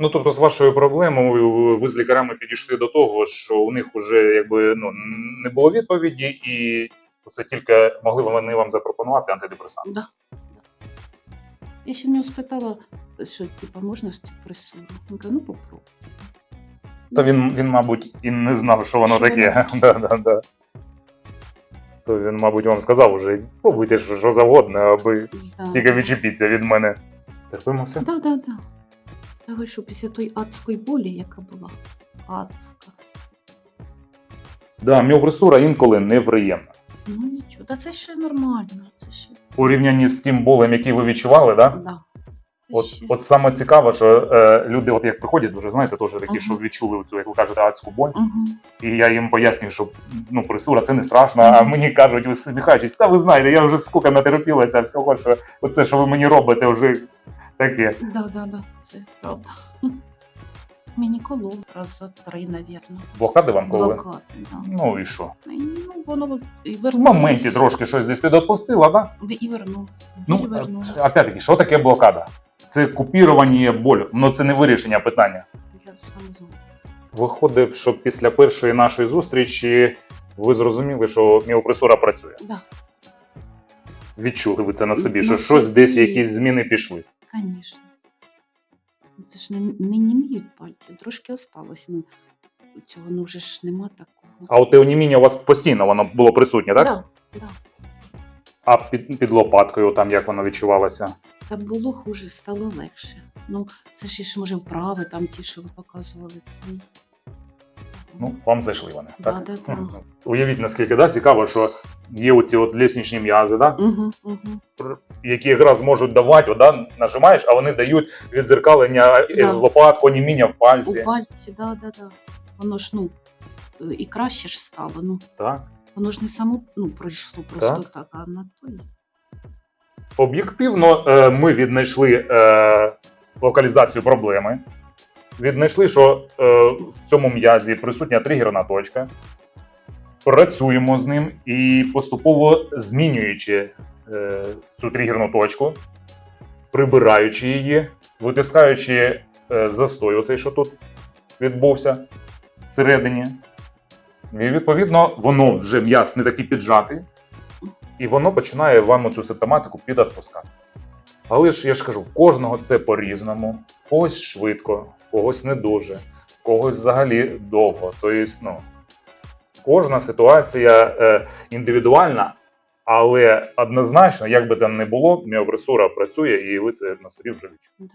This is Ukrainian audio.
Ну тобто, з вашою проблемою ви з лікарями підійшли до того, що у них вже якби ну не було відповіді, і це тільки могли вони вам запропонувати антидепресант. Да. Я ще в нього спитала, що типа можна ж пресуру. Він каже, ну попробуй. Та він, він, мабуть, і не знав, що воно Що таке. да, да, да. То він, мабуть, вам сказав уже, пробуйте що, що завгодно, аби Да. тільки відчепіться від мене. Терпимося? Да, да, да. Та ви що, після тої адської болі, яка була? Адська. Да, міопресура інколи неприємна. Ну нічого. Та це ще нормально. Це ще. У порівнянні з тим болем, який ви відчували, да? Да. От, ще. от саме цікаво, що е, люди, от як приходять, вже знаєте, теж такі, Ага. що відчули цю, як ви кажете, адську боль. Угу. І я їм пояснюю, що ну, пресура це не страшно, а мені кажуть, усміхаючись, та ви знаєте, я вже скільки натерпілася всього, що оце, що ви мені робите, вже таке. Да, да, да. Це правда. Мені кололи раз за три, навірно. Блокади вам коли? Блокади, да. Ну і що? Ну, воно і В вернулося. моменті трошки щось десь підопустила, да? І вернулося. і Ну, вернулося. а- опять-таки, що таке блокада? Це купірування болю, але це не вирішення питання. Я саме знаю. Виходить, що після першої нашої зустрічі ви зрозуміли, що міопресура працює. Да, Відчули ви це на собі, На що щось собі. десь якісь зміни пішли. Звісно. Ну, Це ж не, не німіють пальці, трошки осталось. Ну, цього ну вже ж нема такого. А от оніміння у вас постійно воно було присутнє, так? Да, да. А під, під лопаткою, там як воно відчувалося? Та було хуже, стало легше. Ну, це ж ж може вправи, там ті, що ви показували ці. Ну, вам зайшли вони. Да, Так? да, да. Хм. Уявіть, наскільки да, цікаво, що є оці от ліснічні м'язи, да, Угу, угу. які якраз можуть давати, от, да, нажимаєш, а вони дають відзеркалення е, Да. в лопатку, оніміння в пальці. У пальці, да, да, да. Воно ж, ну, і краще ж стало. Ну, Так. воно ж не само ну, пройшло просто Так. так, а на той. Об'єктивно, е, ми віднайшли е, локалізацію проблеми. Віднайшли, що в цьому м'язі присутня тригерна точка. Працюємо з ним і поступово змінюючи е, цю тригерну точку, прибираючи її, витискаючи е, застой, оцей, що тут відбувся всередині. І відповідно, воно вже м'яз не такий піджатий, і воно починає вам цю симптоматику підотпускати. Але ж я ж кажу, в кожного це по-різному, в когось швидко, в когось не дуже, в когось взагалі довго. Тобто, ну, кожна ситуація е, індивідуальна, але однозначно, як би там не було, міобресура працює, і ви це на собі вже відчуєте.